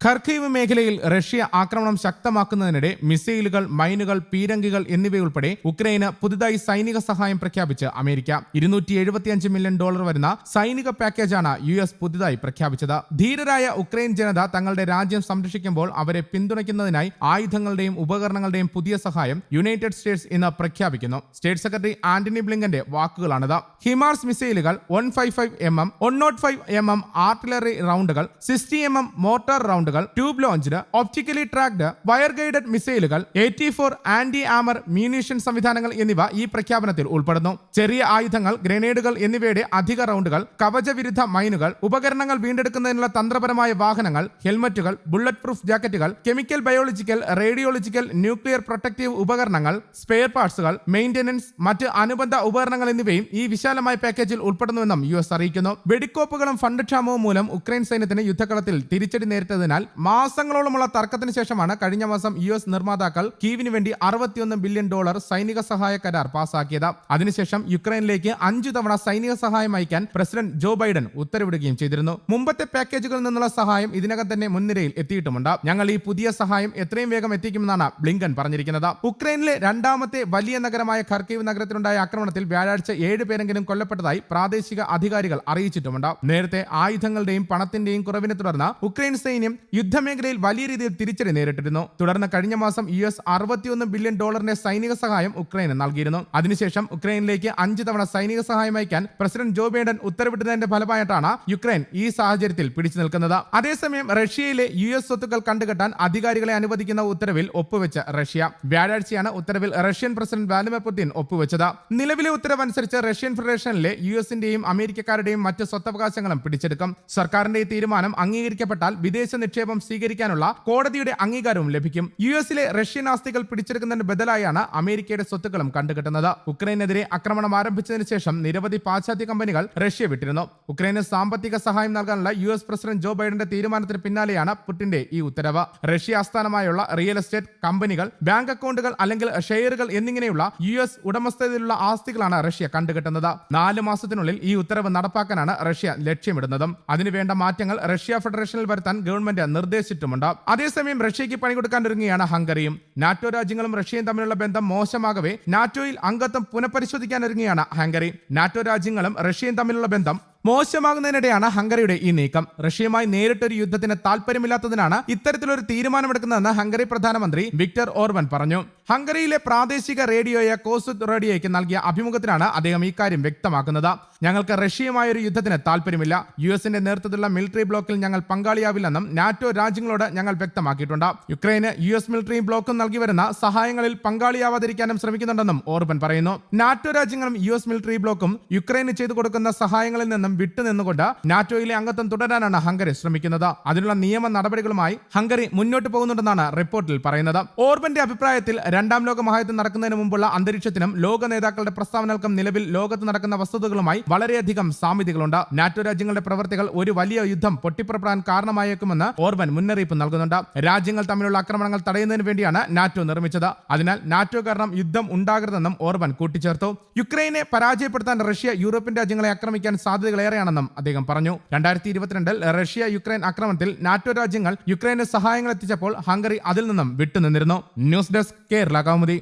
ഖർഖീവ് മേഖലയിൽ റഷ്യ ആക്രമണം ശക്തമാക്കുന്നതിനിടെ മിസൈലുകൾ മൈനുകൾ പീരങ്കികൾ എന്നിവയുൾപ്പെടെ ഉക്രൈന് പുതുതായി സൈനിക സഹായം പ്രഖ്യാപിച്ച് അമേരിക്ക ഇരുന്നൂറ്റി എഴുപത്തിയഞ്ച് മില്യൺ ഡോളർ വരുന്ന സൈനിക പാക്കേജാണ് യു എസ് പുതുതായി പ്രഖ്യാപിച്ചത്. ധീരരായ ഉക്രൈൻ ജനത തങ്ങളുടെ രാജ്യം സംരക്ഷിക്കുമ്പോൾ അവരെ പിന്തുണയ്ക്കുന്നതിനായി ആയുധങ്ങളുടെയും ഉപകരണങ്ങളുടെയും പുതിയ സഹായം യുണൈറ്റഡ് സ്റ്റേറ്റ്സ് ഇന്ന് പ്രഖ്യാപിക്കുന്നു. സ്റ്റേറ്റ് സെക്രട്ടറി ആന്റണി ബ്ലിങ്കന്റെ വാക്കുകളാണിത്. ഹിമാർസ് മിസൈലുകൾ one five five M M one nought five M M artillery റൗണ്ടുകൾ sixty M M mortar റൗണ്ടുകൾ ട്യൂബ് ലോഞ്ചിന് ഒപ്റ്റിക്കലി ട്രാക്ഡ് വയർ ഗൈഡഡ് മിസൈലുകൾ eighty four anti armour munition സംവിധാനങ്ങൾ എന്നിവ ഈ പ്രഖ്യാപനത്തിൽ ഉൾപ്പെടുന്നു. ചെറിയ ആയുധങ്ങൾ ഗ്രനേഡുകൾ എന്നിവയുടെ അധിക റൗണ്ടുകൾ കവചവിരുദ്ധ മൈനുകൾ ഉപകരണങ്ങൾ വീണ്ടെടുക്കുന്നതിനുള്ള തന്ത്രപരമായ വാഹനങ്ങൾ ഹെൽമറ്റുകൾ bullet proof ജാക്കറ്റുകൾ chemical biological radiological nuclear protective ഉപകരണങ്ങൾ സ്പെയർ പാർട്സുകൾ മെയിന്റനൻസ് മറ്റ് അനുബന്ധ ഉപകരണങ്ങൾ എന്നിവയും ഈ വിശാലമായ പാക്കേജിൽ ഉൾപ്പെടുന്നുവെന്നും യു എസ് അറിയിക്കുന്നു. വെടിക്കോപ്പുകളും ഫണ്ട് ക്ഷാമവും മൂലം ഉക്രൈൻ സൈന്യത്തിന് യുദ്ധക്കളത്തിൽ തിരിച്ചടി നേരിട്ടതിനാൽ മാസങ്ങളോളമുള്ള തർക്കത്തിന് ശേഷമാണ് കഴിഞ്ഞ മാസം യു എസ് നിർമ്മാതാക്കൾ കീവിന് വേണ്ടി അറുപത്തിയൊന്ന് ബില്യൺ ഡോളർ സൈനിക സഹായ കരാർ പാസാക്കിയത്. അതിനുശേഷം യുക്രൈനിലേക്ക് അഞ്ചു തവണ സൈനിക സഹായം അയക്കാൻ പ്രസിഡന്റ് ജോ ബൈഡൻ ഉത്തരവിടുകയും ചെയ്തിരുന്നു. മുമ്പത്തെ പാക്കേജുകളിൽ നിന്നുള്ള സഹായം ഇതിനകം തന്നെ മുൻനിരയിൽ എത്തിയിട്ടുമുണ്ട്. ഞങ്ങൾ ഈ പുതിയ സഹായം എത്രയും വേഗം എത്തിക്കുമെന്നാണ് ബ്ലിങ്കൻ പറഞ്ഞിരിക്കുന്നത്. ഉക്രൈനിലെ രണ്ടാമത്തെ വലിയ നഗരമായ ഖർക്കീവ് നഗരത്തിലുണ്ടായ ആക്രമണത്തിൽ വ്യാഴാഴ്ച ഏഴ് പേരെങ്കിലും കൊല്ലപ്പെട്ടതായി പ്രാദേശിക അധികാരികൾ അറിയിച്ചിട്ടുമുണ്ട്. നേരത്തെ ആയുധങ്ങളുടെയും പണത്തിന്റെയും കുറവിനെ തുടർന്ന് ഉക്രൈൻ സൈന്യം യുദ്ധമേഖലയിൽ വലിയ രീതിയിൽ തിരിച്ചടി നേരിട്ടിരുന്നു. തുടർന്ന് കഴിഞ്ഞ മാസം യു എസ് അറുപത്തിയൊന്ന് ബില്യൺ ഡോളറിന്റെ സൈനിക സഹായം ഉക്രൈന് നൽകിയിരുന്നു. അതിനുശേഷം ഉക്രൈനിലേക്ക് അഞ്ച് തവണ സൈനിക സഹായം അയക്കാൻ പ്രസിഡന്റ് ജോ ബൈഡൻ ഉത്തരവിട്ടതിന്റെ ഫലമായിട്ടാണ് യുക്രൈൻ ഈ സാഹചര്യത്തിൽ പിടിച്ചു നിൽക്കുന്നത്. അതേസമയം റഷ്യയിലെ യു എസ് സ്വത്തുക്കൾ കണ്ടുകെട്ടാൻ അധികാരികളെ അനുവദിക്കുന്ന ഉത്തരവിൽ ഒപ്പുവെച്ച റഷ്യ. വ്യാഴാഴ്ചയാണ് ഉത്തരവിൽ റഷ്യൻ പ്രസിഡന്റ് വ്ലാദിമിർ പുടിൻ ഒപ്പുവെച്ചത്. നിലവിലെ ഉത്തരവനുസരിച്ച് റഷ്യൻ ഫെഡറേഷനിലെ യു എസിന്റെയും അമേരിക്കക്കാരുടെയും മറ്റ് സ്വത്തവകാശങ്ങളും പിടിച്ചെടുക്കും. സർക്കാരിന്റെ ഈ തീരുമാനം അംഗീകരിക്കപ്പെട്ടാൽ വിദേശ സ്വീകരിക്കാനുള്ള കോടതിയുടെ അംഗീകാരവും ലഭിക്കും. യു എസിലെ റഷ്യൻ ആസ്തികൾ പിടിച്ചെടുക്കുന്നതിന് ബദലായാണ് അമേരിക്കയുടെ സ്വത്തുക്കളും കണ്ടുകെട്ടുന്നത്. ഉക്രൈനെതിരെ ആക്രമണം ആരംഭിച്ചതിന് ശേഷം നിരവധി പാശ്ചാത്യ കമ്പനികൾ റഷ്യ വിട്ടിരുന്നു. ഉക്രൈന് സാമ്പത്തിക സഹായം നൽകാനുള്ള യു എസ് പ്രസിഡന്റ് ജോ ബൈഡന്റെ തീരുമാനത്തിന് പിന്നാലെയാണ് പുടിന്റെ ഈ ഉത്തരവ്. റഷ്യ ആസ്ഥാനമായുള്ള റിയൽ എസ്റ്റേറ്റ് കമ്പനികൾ ബാങ്ക് അക്കൗണ്ടുകൾ അല്ലെങ്കിൽ ഷെയറുകൾ എന്നിങ്ങനെയുള്ള യു എസ് ഉടമസ്ഥതയിലുള്ള ആസ്തികളാണ് റഷ്യ കണ്ടുകെട്ടുന്നത്. നാല് മാസത്തിനുള്ളിൽ ഈ ഉത്തരവ് നടപ്പാക്കാനാണ് റഷ്യ ലക്ഷ്യമിടുന്നതും. അതിനുവേണ്ട മാറ്റങ്ങൾ റഷ്യ ഫെഡറേഷനിൽ വരുത്താൻ ഗവൺമെന്റ് നിർദ്ദേശിച്ചിട്ടുമുണ്ട്. അതേസമയം റഷ്യയ്ക്ക് പണി കൊടുക്കാൻ ഒരുങ്ങുകയാണ് ഹംഗറിയും. നാറ്റോ രാജ്യങ്ങളും റഷ്യയും തമ്മിലുള്ള ബന്ധം മോശമാകവേ നാറ്റോയിൽ അംഗത്വം പുനഃപരിശോധിക്കാൻ ഒരുങ്ങുകയാണ് ഹംഗറി. നാറ്റോ രാജ്യങ്ങളും റഷ്യയും തമ്മിലുള്ള ബന്ധം മോശമാകുന്നതിനിടെയാണ് ഹംഗറിയുടെ ഈ നീക്കം. റഷ്യയുമായി നേരിട്ടൊരു യുദ്ധത്തിന് താല്പര്യമില്ലാത്തതിനാണ് ഇത്തരത്തിലൊരു തീരുമാനമെടുക്കുന്നതെന്ന് ഹംഗറി പ്രധാനമന്ത്രി വിക്ടർ ഓർവൻ പറഞ്ഞു. ഹംഗറിയിലെ പ്രാദേശിക റേഡിയോയ കോസുത് റേഡിയോയ്ക്ക് നൽകിയ അഭിമുഖത്തിലാണ് അദ്ദേഹം ഇക്കാര്യം വ്യക്തമാക്കുന്നത്. ഞങ്ങൾക്ക് റഷ്യയുമായ ഒരു യുദ്ധത്തിന് താല്പര്യമില്ല യു എസിന്റെ നേതൃത്വത്തിലുള്ള മിലിറ്ററി ബ്ലോക്കിൽ ഞങ്ങൾ പങ്കാളിയാവില്ലെന്നും നാറ്റോ രാജ്യങ്ങളോട് ഞങ്ങൾ വ്യക്തമാക്കിയിട്ടുണ്ട്. യുക്രൈന് യു എസ് മിലിറ്ററി ബ്ലോക്കും നൽകി വരുന്ന സഹായങ്ങളിൽ പങ്കാളിയാവാതിരിക്കാനും ശ്രമിക്കുന്നുണ്ടെന്നും ഓർബൻ പറയുന്നു. നാറ്റോ രാജ്യങ്ങളും യു എസ് മിലിറ്ററി ബ്ലോക്കും യുക്രൈന് ചെയ്തു കൊടുക്കുന്ന സഹായങ്ങളിൽ നിന്നും വിട്ടുനിന്നുകൊണ്ട് നാറ്റോയിലെ അംഗത്വം തുടരാനാണ് ഹംഗറി ശ്രമിക്കുന്നത്. അതിനുള്ള നിയമ നടപടികളുമായി ഹംഗറി മുന്നോട്ട് പോകുന്നുണ്ടെന്നാണ് റിപ്പോർട്ടിൽ പറയുന്നത്. ഓർബന്റെ അഭിപ്രായത്തിൽ രണ്ടാം ലോക മഹായുദ്ധം നടക്കുന്നതിന് മുമ്പുള്ള അന്തരീക്ഷത്തിനും ലോക നേതാക്കളുടെ പ്രസ്താവനകൾക്കും നിലവിൽ ലോകത്ത് നടക്കുന്ന വസ്തുതകളുമായി വളരെയധികം സാമ്യതകളുണ്ട്. നാറ്റോ രാജ്യങ്ങളുടെ പ്രവർത്തികൾ ഒരു വലിയ യുദ്ധം പൊട്ടിപ്പുറപ്പെടാൻ കാരണമായേക്കുമെന്ന് ഓർബൻ മുന്നറിയിപ്പ് നൽകുന്നുണ്ട്. രാജ്യങ്ങൾ തമ്മിലുള്ള ആക്രമണങ്ങൾ തടയുന്നതിന് വേണ്ടിയാണ് നാറ്റോ നിർമ്മിച്ചത്. അതിനാൽ നാറ്റോ കാരണം യുദ്ധം ഉണ്ടാകരുതെന്നും ഓർബൻ കൂട്ടിച്ചേർത്തു. യുക്രൈനെ പരാജയപ്പെടുത്താൻ റഷ്യ യൂറോപ്യൻ രാജ്യങ്ങളെ ആക്രമിക്കാൻ സാധ്യതകളേറെയാണെന്നും അദ്ദേഹം പറഞ്ഞു. രണ്ടായിരത്തി ഇരുപത്തിരണ്ടിൽ റഷ്യ യുക്രൈൻ ആക്രമണത്തിൽ നാറ്റോ രാജ്യങ്ങൾ യുക്രൈന് സഹായങ്ങൾ എത്തിച്ചപ്പോൾ ഹംഗറി അതിൽ നിന്നും വിട്ടുനിന്നിരുന്നു. News desk Kerala Kaumudi.